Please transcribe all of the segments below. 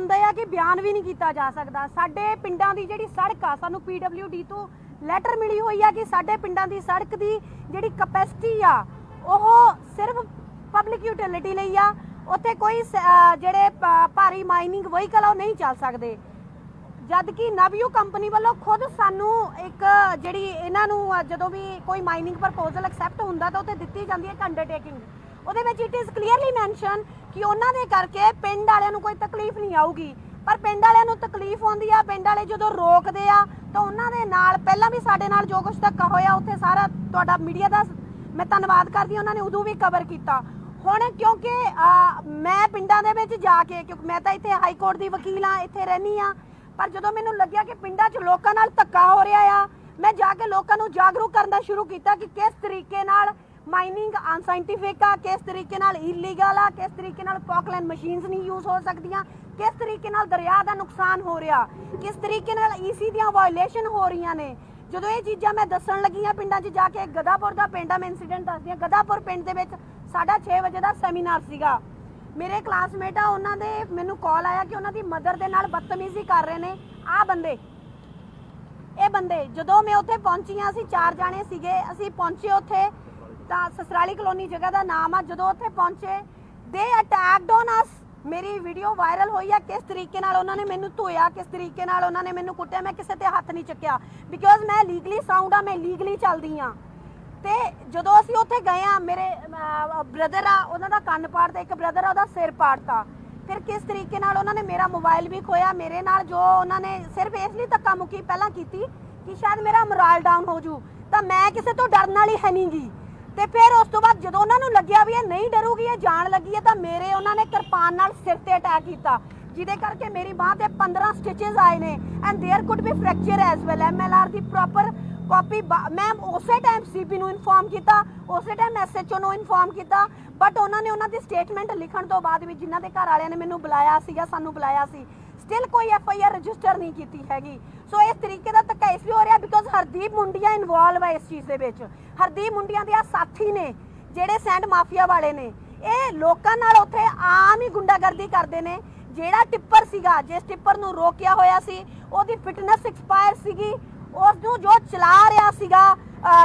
ਹੁੰਦੇ ਆ ਕਿ ਬਿਆਨ ਵੀ ਨਹੀਂ ਕੀਤਾ ਜਾ ਸਕਦਾ। ਸਾਡੇ ਪਿੰਡਾਂ ਦੀ ਜਿਹੜੀ ਸੜਕ ਆ, ਸਾਨੂੰ PWD ਤੋਂ ਲੈਟਰ ਮਿਲੀ ਹੋਈ ਆ ਕਿ ਸਾਡੇ ਪਿੰਡਾਂ ਦੀ ਸੜਕ ਦੀ ਜਿਹੜੀ ਕਪੈਸਿਟੀ ਆ, ਉਹ ਸਿਰਫ ਪਬਲਿਕ ਯੂਟਿਲਿਟੀ ਲਈ ਆ। ਉੱਥੇ ਕੋਈ ਜਿਹੜੇ ਭਾਰੀ ਮਾਈਨਿੰਗ ਵਹੀਕਲ ਆ, ਉਹ ਨਹੀਂ ਚੱਲ ਸਕਦੇ। ਜਦ ਕਿ ਨਵਯੂ ਕੰਪਨੀ ਵੱਲੋਂ ਖੁਦ ਸਾਨੂੰ ਇੱਕ ਜਿਹੜੀ ਇਹਨਾਂ ਨੂੰ ਜਦੋਂ ਵੀ ਕੋਈ ਮਾਈਨਿੰਗ ਪ੍ਰਪੋਜ਼ਲ ਐਕਸੈਪਟ ਹੁੰਦਾ ਤਾਂ ਉੱਥੇ ਦਿੱਤੀ ਜਾਂਦੀ ਹੈ ਅੰਡਰਟੇਕਿੰਗ ਉਹਦੇ ਵਿੱਚ ਇਟ ਇਜ਼ ਕਲੀਅਰਲੀ ਮੈਂਸ਼ਨ ਕਿ ਉਹਨਾਂ ਦੇ ਕਰਕੇ ਪਿੰਡ ਵਾਲਿਆਂ ਨੂੰ ਕੋਈ ਤਕਲੀਫ ਨਹੀਂ ਆਊਗੀ। ਪਰ ਪਿੰਡ ਵਾਲਿਆਂ ਨੂੰ ਤਕਲੀਫ ਆਉਂਦੀ ਆ, ਪਿੰਡ ਵਾਲੇ ਜਦੋਂ ਰੋਕਦੇ ਆ, ਤਾਂ ਉਹਨਾਂ ਦੇ ਨਾਲ ਪਹਿਲਾਂ ਵੀ ਸਾਡੇ ਨਾਲ ਜੋ ਕੁਝ ਧੱਕਾ ਹੋਇਆ, ਉੱਥੇ ਸਾਰਾ ਤੁਹਾਡਾ ਮੀਡੀਆ ਦਾ ਮੈਂ ਧੰਨਵਾਦ ਕਰਦੀ ਉਹਨਾਂ ਨੇ ਉਦੋਂ ਵੀ ਕਵਰ ਕੀਤਾ। ਹੁਣ ਕਿਉਂਕਿ ਮੈਂ ਪਿੰਡਾਂ ਦੇ ਵਿੱਚ ਜਾ ਕੇ, ਕਿਉਂਕਿ ਮੈਂ ਤਾਂ ਇੱਥੇ ਹਾਈ ਕੋਰਟ ਦੀ ਵਕੀਲ ਆ ਇੱਥੇ ਰਹਿਣੀ ਆ ਪਰ ਜਦੋਂ ਮੈਨੂੰ ਲੱਗਿਆ ਕਿ ਪਿੰਡਾਂ 'ਚ ਲੋਕਾਂ ਨਾਲ ਧੱਕਾ ਹੋ ਰਿਹਾ ਆ, ਮੈਂ ਜਾ ਕੇ ਲੋਕਾਂ ਨੂੰ ਜਾਗਰੂਕ ਕਰਨਾ ਸ਼ੁਰੂ ਕੀਤਾ ਕਿ ਕਿਸ ਤਰੀਕੇ ਨਾਲ ਮਾਈਨਿੰਗ ਅਨਸਾਇੰਟਿਫਿਕ ਆ, ਕਿਸ ਤਰੀਕੇ ਨਾਲ ਇਲੀਗਲ ਆ, ਕਿਸ ਤਰੀਕੇ ਨਾਲ ਪੌਕਲੈਂਡ ਮਸ਼ੀਨਸ ਨਹੀਂ ਯੂਜ਼ ਹੋ ਸਕਦੀਆਂ, ਕਿਸ ਤਰੀਕੇ ਨਾਲ ਦਰਿਆ ਦਾ ਨੁਕਸਾਨ ਹੋ ਰਿਹਾ, ਕਿਸ ਤਰੀਕੇ ਨਾਲ ਈਸੀ ਦੀਆਂ ਵਾਇਓਲੇਸ਼ਨ ਹੋ ਰਹੀਆਂ ਨੇ। ਜਦੋਂ ਇਹ ਚੀਜ਼ਾਂ ਮੈਂ ਦੱਸਣ ਲੱਗੀ ਆ ਪਿੰਡਾਂ 'ਚ ਜਾ ਕੇ ਗਦਾਪੁਰ ਦਾ ਪਿੰਡ ਆ, ਮੈਂ ਇਨਸੀਡੈਂਟ ਦੱਸਦੀ ਆ ਗਦਾਪੁਰ ਪਿੰਡ ਦੇ ਵਿੱਚ ਸਾਡਾ 6 ਵਜੇ ਦਾ ਸੈਮੀਨਾਰ ਸੀਗਾ। ਮੇਰੇ ਕਲਾਸਮੇਟ ਆ, ਉਹਨਾਂ ਦੇ ਮੈਨੂੰ ਕਾਲ ਆਇਆ ਕਿ ਉਹਨਾਂ ਦੀ ਮਦਰ ਦੇ ਨਾਲ ਬਦਤਮੀਜ਼ੀ ਕਰ ਰਹੇ ਨੇ। ਆ ਬੰਦੇ, ਇਹ ਬੰਦੇ, ਜਦੋਂ ਮੈਂ ਉੱਥੇ ਪਹੁੰਚੀ ਆ ਅਸੀਂ ਚਾਰ ਜਾਣੇ ਸੀਗੇ, ਅਸੀਂ ਪਹੁੰਚੇ ਉੱਥੇ ਤਾਂ ਸਸਰਾਲੀ ਕਲੋਨੀ ਜਗ੍ਹਾ ਦਾ ਨਾਮ ਆ। ਜਦੋਂ ਉੱਥੇ ਪਹੁੰਚੇ ਦੇ ਅਟੈਕਡ ਔਨ ਅਸ ਮੇਰੀ ਵੀਡੀਓ ਵਾਇਰਲ ਹੋਈ ਆ। ਕਿਸ ਤਰੀਕੇ ਨਾਲ ਉਹਨਾਂ ਨੇ ਮੈਨੂੰ ਧੋਇਆ, ਕਿਸ ਤਰੀਕੇ ਨਾਲ ਉਹਨਾਂ ਨੇ ਮੈਨੂੰ ਕੁੱਟਿਆ, ਮੈਂ ਕਿਸੇ ਤੇ ਹੱਥ ਨਹੀਂ ਚੱਕਿਆ। ਬਿਕੋਜ਼ ਮੈਂ ਲੀਗਲੀ ਸਾਊਂਡ ਆ, ਮੈਂ ਲੀਗਲੀ ਚੱਲਦੀ ਆ। ਤੇ ਜਦੋਂ ਅਸੀਂ ਉੱਥੇ ਗਏ ਆ, ਮੇਰੇ ਬ੍ਰਦਰ ਆ, ਉਹਨਾਂ ਦਾ ਕੰਨ ਪਾੜਦਾ ਇੱਕ ਬ੍ਰਦਰ ਆ, ਉਹਦਾ ਸਿਰ ਪਾੜਤਾ। ਫਿਰ ਕਿਸ ਤਰੀਕੇ ਨਾਲ ਉਹਨਾਂ ਨੇ ਮੇਰਾ ਮੋਬਾਈਲ ਵੀ ਖੋਇਆ? ਮੇਰੇ ਨਾਲ ਜੋ ਉਹਨਾਂ ਨੇ ਸਿਰਫ ਇਸ ਲਈ ਧੱਕਾ ਮੁੱਕੀ ਪਹਿਲਾਂ ਕੀਤੀ ਕਿ ਸ਼ਾਇਦ ਮੇਰਾ ਮੋਰਲ ਡਾਊਨ ਹੋ ਜੂ। ਤਾਂ ਮੈਂ ਕਿਸੇ ਤੋਂ ਡਰਨ ਵਾਲੀ ਹੈ ਨਹੀਂਗੀ ਤੇ ਫਿਰ ਉਸ ਤੋਂ ਬਾਅਦ ਜਦੋਂ ਉਹਨਾਂ ਨੂੰ ਲੱਗਿਆ ਵੀ ਇਹ ਨਹੀਂ ਡਰੂਗੀ ਇਹ ਜਾਣ ਲੱਗੀ ਹੈ ਤਾਂ ਮੇਰੇ ਉਹਨਾਂ ਨੇ ਕਿਰਪਾਨ ਨਾਲ ਸਿਰ ਤੇ ਅਟੈਕ ਕੀਤਾ ਜਿਹਦੇ ਕਰਕੇ ਮੇਰੀ ਬਾਹ ਤੇ 15 ਸਟਿਚਸ ਆਏ ਨੇ and there could be fracture as well MLR the proper copy ਮੈਂ ਉਸੇ ਟਾਈਮ ਸੀਪੀ ਨੂੰ ਇਨਫੋਰਮ ਕੀਤਾ ਉਸੇ ਟਾਈਮ ਐਸਐਚਓ ਨੂੰ ਇਨਫੋਰਮ ਕੀਤਾ ਬਟ ਉਹਨਾਂ ਨੇ ਉਹਨਾਂ ਦੀ ਸਟੇਟਮੈਂਟ ਲਿਖਣ ਤੋਂ ਬਾਅਦ ਵੀ ਜਿਨ੍ਹਾਂ ਦੇ ਘਰ ਵਾਲਿਆਂ ਨੇ ਮੈਨੂੰ ਬੁਲਾਇਆ ਸੀਗਾ ਸਾਨੂੰ ਬੁਲਾਇਆ ਸੀ ਸਟਿਲ ਕੋਈ ਐਫ ਆਈ ਆਰ ਰਜਿਸਟਰ ਨਹੀਂ ਕੀਤੀ ਹੈਗੀ। ਸੋ ਇਸ ਤਰੀਕੇ ਦਾ ਧੱਕਾ ਇਸ ਲਈ ਹੋ ਰਿਹਾ ਬਿਕੋਜ਼ ਹਰਦੀਪ ਮੁੰਡੀਆਂ ਇਨਵੋਲਵ ਹੈ ਇਸ ਚੀਜ਼ ਦੇ ਵਿੱਚ। ਹਰਦੀਪ ਮੁੰਡੀਆਂ ਦੇ ਆ ਸਾਥੀ ਨੇ, ਜਿਹੜੇ ਸੈਂਡ ਮਾਫੀਆ ਵਾਲੇ ਨੇ। ਇਹ ਲੋਕਾਂ ਨਾਲ ਉੱਥੇ ਆਮ ਹੀ ਗੁੰਡਾਗਰਦੀ ਕਰਦੇ ਨੇ। ਜਿਹੜਾ ਟਿੱਪਰ ਸੀਗਾ, ਜਿਸ ਟਿੱਪਰ ਨੂੰ ਰੋਕਿਆ ਹੋਇਆ ਸੀ, ਉਹਦੀ ਫਿਟਨੈਸ ਐਕਸਪਾਇਰ ਸੀਗੀ। ਉਸ ਨੂੰ ਜੋ ਚਲਾ ਰਿਹਾ ਸੀਗਾ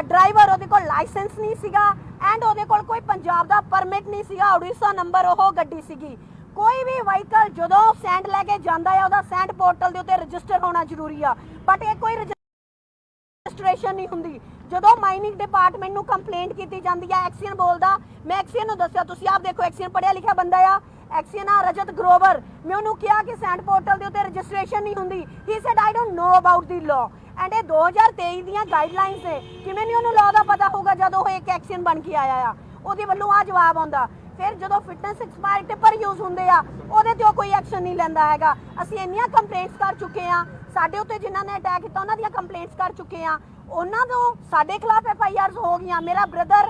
ਡਰਾਈਵਰ ਉਹਦੇ ਕੋਲ ਲਾਇਸੈਂਸ ਨਹੀਂ ਸੀਗਾ। ਐਂਡ ਉਹਦੇ ਕੋਲ ਕੋਈ ਪੰਜਾਬ ਦਾ ਪਰਮਿਟ ਨਹੀਂ ਸੀਗਾ। ਉੜੀਸਾ ਨੰਬਰ ਉਹ ਗੱਡੀ ਸੀਗੀ। ਕੋਈ ਵੀ ਵਹੀਕਲ ਜਦੋਂ ਸੈਂਟ ਲੈ ਕੇ ਜਾਂਦਾ ਹੈ ਉਹਦਾ ਸੈਂਡ ਪੋਰਟਲ ਦੇ ਉੱਤੇ ਰਜਿਸਟਰ ਹੋਣਾ ਜ਼ਰੂਰੀ ਆ। ਬਟ ਇਹ ਕੋਈ ਰਜਿਸਟ੍ਰੇਸ਼ਨ ਨਹੀਂ ਹੁੰਦੀ। ਜਦੋਂ ਮਾਈਨਿੰਗ ਡਿਪਾਰਟਮੈਂਟ ਨੂੰ ਕੰਪਲੇਂਟ ਕੀਤੀ ਜਾਂਦੀ ਹੈ ਐਕਸੀਅਨ ਬੋਲਦਾ, ਮੈਂ ਐਕਸੀਅਨ ਨੂੰ ਦੱਸਿਆ, ਤੁਸੀਂ ਆਪ ਦੇਖੋ ਐਕਸੀਅਨ ਪੜਿਆ ਲਿਖਿਆ ਬੰਦਾ ਆ। ਐਕਸੀਅਨ ਆ ਰਜਤ ਗਰੋਵਰ ਮੈਂ ਉਹਨੂੰ ਕਿਹਾ ਕਿ ਸੈਂਡ ਪੋਰਟਲ ਦੇ ਉੱਤੇ ਰਜਿਸਟ੍ਰੇਸ਼ਨ ਨਹੀਂ ਹੁੰਦੀ। He said I don't know about the law and ਇਹ 2023 ਦੀਆਂ ਗਾਈਡਲਾਈਨਸ ਨੇ। ਕਿਵੇਂ ਨਹੀਂ ਉਹਨੂੰ ਲਾਅ ਦਾ ਪਤਾ ਹੋਊਗਾ ਜਦੋਂ ਉਹ ਇੱਕ ਐਕਸੀਅਨ ਬਣ ਕੇ ਆਇਆ ਆ? ਉਹਦੇ ਵੱਲੋਂ ਆ ਜਵਾਬ ਆਉਂਦਾ। ਫਿਰ ਜਦੋਂ ਫਿਟਨੈਸ ਐਕਸਪਾਇਰ ਟਿੱਪਰ ਯੂਜ਼ ਹੁੰਦੇ ਆ, ਉਹਦੇ ਤੇ ਉਹ ਕੋਈ ਐਕਸ਼ਨ ਨਹੀਂ ਲੈਂਦਾ ਹੈਗਾ। ਅਸੀਂ ਇੰਨੀਆਂ ਕੰਪਲੇਂਟਸ ਕਰ ਚੁੱਕੇ ਆ, ਸਾਡੇ ਉੱਤੇ ਜਿਨ੍ਹਾਂ ਨੇ ਅਟੈਕ ਕੀਤਾ, ਉਹਨਾਂ ਦੀਆਂ ਕੰਪਲੇਂਟਸ ਕਰ ਚੁੱਕੇ ਆ। ਉਹਨਾਂ ਤੋਂ ਸਾਡੇ ਖਿਲਾਫ ਐਫ ਆਈ ਆਰਸ ਹੋ ਗਈਆਂ। ਮੇਰਾ ਬ੍ਰਦਰ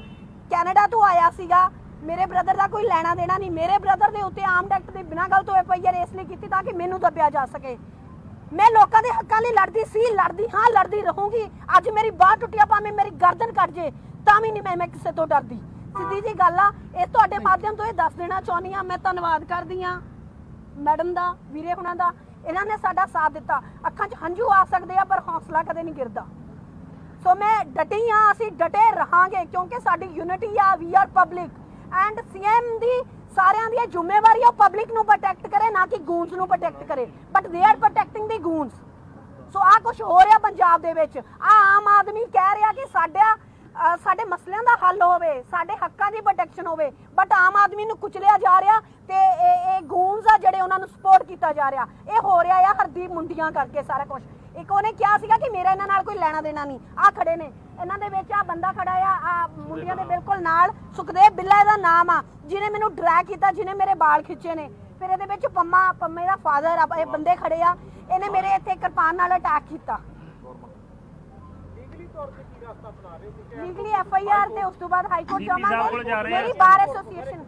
ਕੈਨੇਡਾ ਤੋਂ ਆਇਆ ਸੀਗਾ। ਮੇਰੇ ਬ੍ਰਦਰ ਦਾ ਕੋਈ ਲੈਣਾ ਦੇਣਾ ਨਹੀਂ। ਮੇਰੇ ਬ੍ਰਦਰ ਦੇ ਉੱਤੇ ਆਮ ਐਕਟ ਦੇ ਬਿਨਾਂ ਗੱਲ ਤੋਂ ਐਫ ਆਈ ਆਰ ਇਸ ਲਈ ਕੀਤੀ ਤਾਂ ਕਿ ਮੈਨੂੰ ਦੱਬਿਆ ਜਾ ਸਕੇ। ਮੈਂ ਲੋਕਾਂ ਦੇ ਹੱਕਾਂ ਲਈ ਲੜਦੀ ਸੀ, ਲੜਦੀ ਹਾਂ, ਲੜਦੀ ਰਹੂੰਗੀ। ਅੱਜ ਮੇਰੀ ਬਾਹ ਟੁੱਟਿਆ, ਭਾਵੇਂ ਮੇਰੀ ਗਰਦਨ ਕੱਟ ਜੇ, ਤਾਂ ਵੀ ਨਹੀਂ ਮੈਂ ਮੈਂ ਕਿਸੇ ਤੋਂ ਡਰਦੀ। ਸਿੱਧੀ ਜੀ ਗੱਲ ਆ ਇਹ ਤੁਹਾਡੇ ਮਾਧਿਅਮ ਤੋਂ ਇਹ ਦੱਸ ਦੇਣਾ ਚਾਹੁੰਦੀ ਆ ਮੈਂ ਧੰਨਵਾਦ ਕਰਦੀ ਆ ਮੈਡਮ ਦਾ ਵੀਰੇ ਹੁਣਾਂ ਦਾ ਇਹਨਾਂ ਨੇ ਸਾਡਾ ਸਾਥ ਦਿੱਤਾ। ਅੱਖਾਂ 'ਚ ਹੰਝੂ ਆ ਸਕਦੇ ਆ ਪਰ ਹੌਸਲਾ ਕਦੇ ਨਹੀਂ ਗਿਰਦਾ। ਸੋ ਮੈਂ ਡਟੀ ਆ ਅਸੀਂ ਡਟੇ ਰਹਾਂਗੇ ਕਿਉਂਕਿ ਸਾਡੀ ਯੂਨਿਟੀ ਆ we are public and CM ਦੀ ਸਾਰਿਆਂ ਦੀ ਜ਼ਿੰਮੇਵਾਰੀ ਆ ਪਬਲਿਕ ਨੂੰ ਪ੍ਰੋਟੈਕਟ ਕਰੇ ਨਾ ਕਿ ਗੂੰਸ ਨੂੰ ਪ੍ਰੋਟੈਕਟ ਕਰੇ। ਬਟ ਦੇ ਆਰ ਪ੍ਰੋਟੈਕਟਿੰਗ ਦੀ ਗੂੰਸ ਸੋ ਆ ਕੁਝ ਹੋ ਰਿਹਾ ਪੰਜਾਬ ਦੇ ਵਿੱਚ। ਆ ਆਮ ਆਦਮੀ ਕਹਿ ਰਿਹਾ ਕਿ ਸਾਡਾ ਅ, ਸਾਡੇ ਮਸਲਿਆਂ ਦਾ ਹੱਲ ਹੋਵੇ ਸਾਡੇ ਹੱਕਾਂ ਦੀ ਪ੍ਰੋਟੈਕਸ਼ਨ ਹੋਵੇ ਬਟ ਆਮ ਆਦਮੀ ਨੂੰ ਕੁਚਲਿਆ ਜਾ ਰਿਹਾ ਤੇ ਇਹ ਇਹ ਗੂੰਸ ਆ ਜਿਹੜੇ ਉਹਨਾਂ ਨੂੰ ਸਪੋਰਟ ਕੀਤਾ ਜਾ ਰਿਹਾ। ਇਹ ਹੋ ਰਿਹਾ ਆ ਹਰਦੀਪ ਮੁੰਡੀਆਂ ਕਰਕੇ ਸਾਰਾ ਕੁਝ ਇੱਕ ਉਹਨੇ ਕਿਹਾ ਸੀਗਾ ਕਿ ਮੇਰਾ ਇਹਨਾਂ ਨਾਲ ਕੋਈ ਲੈਣਾ ਦੇਣਾ ਨਹੀਂ। ਆ ਖੜੇ ਨੇ। ਇਹਨਾਂ ਦੇ ਵਿੱਚ ਆ ਬੰਦਾ ਖੜਾ ਆ ਆ ਮੁੰਡੀਆਂ ਦੇ ਬਿਲਕੁਲ ਨਾਲ। ਸੁਖਦੇਵ ਬਿੱਲਾ ਇਹਦਾ ਨਾਮ ਆ ਜਿਹਨੇ ਮੈਨੂੰ ਡਰੈਗ ਕੀਤਾ ਜਿਹਨੇ ਮੇਰੇ ਵਾਲ ਖਿੱਚੇ ਨੇ। ਫਿਰ ਇਹਦੇ ਵਿੱਚ ਪੰਮਾ ਪੰਮੇ ਦਾ ਫਾਦਰ ਆ ਇਹ ਬੰਦੇ ਖੜੇ ਆ। ਇਹਨੇ ਮੇਰੇ ਇੱਥੇ ਕਿਰਪਾਨ ਨਾਲ ਅਟੈਕ ਕੀਤਾ। ਤੌਰ ਤੇ ਕੀ ਰਸਤਾ ਬਣਾ ਰਹੇ ਹੋ ਕਿਉਂਕਿ ਲੀਗਲੀ ਐਫ ਆਈ ਆਰ ਤੇ ਉਸ ਤੋਂ ਬਾਅਦ ਹਾਈ ਕੋਰਟ ਜਾਵਾਂਗੇ। ਮੇਰੀ ਬਾਰ ਐਸੋਸੀਏਸ਼ਨ